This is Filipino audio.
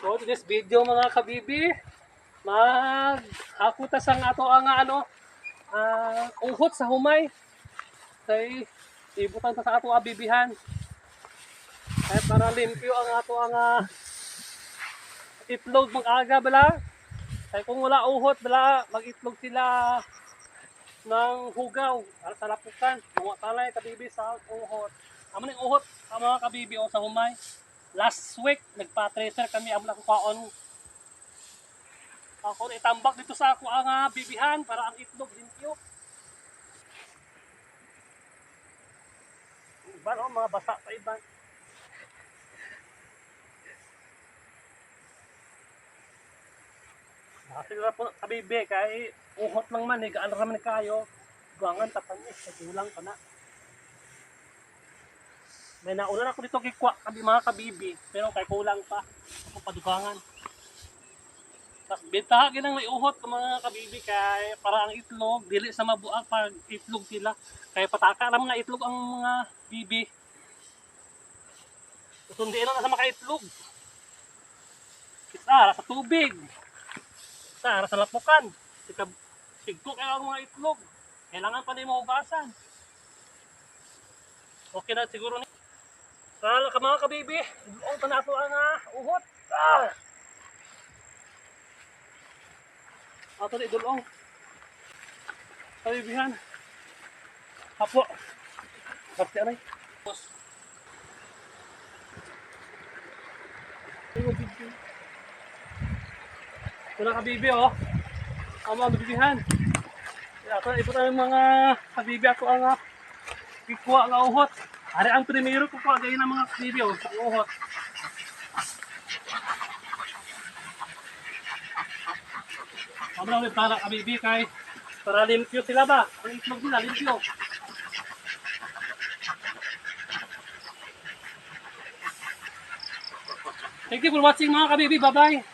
So, this video mga kabibi, mag hakutas ang ato ang ano, ah, uhot sa humay. Kay ibutan ta sa ato abibihan. Kaya para limpyo ang ato ang ah, itlog mag-aga bala. Kaya kung wala uhot bala, mag-itlog sila ng hugaw para sa lapukan. Mga talay kabibi sa uhot. Amo ning uhot ang mga kabibi o sa humay. Last week nagpa-tracer kami amo na kukaon. Ako itambak dito sa ako ang ah, bibihan para ang itlog limpyo. Iba no, mga basa pa iba. Kasi na po kabibi kay uhot lang man eh, gaan raman kayo. Guangan tapan eh, sa kulang pa na. May nauna na ako dito kay kwa, kabi, mga kabibi, pero kay kulang pa. Ako padugangan. Tapos bintahagin ang may uhot ng mga kabibi kay para ang itlog, dili sa mabuang pag itlog sila. Kay pataka lang mga itlog ang mga bibi. Susundiin na sa mga itlog. Isa, sa tubig. Isa, sa lapukan. Sika, sigko kayo ang mga itlog. Kailangan pa din mo hugasan. Okay na siguro ni. Sala ka mga kabibi. Na ang ah, uhot. Ah! Ato ni dulong. Kabibihan. Hapo. Kapti anay. Boss. Ito na kabibi oh. Ang mga kabibihan. Ito na yung mga kabibi ako ang ah, kikuha nga uhot. Ari ang primero ko po gayon ng mga oh, sa uhot. Abra ulit para kabibi kay para limpyo sila ba? Ang itlog nila limpyo. Thank you for watching mga kabibi. Bye-bye.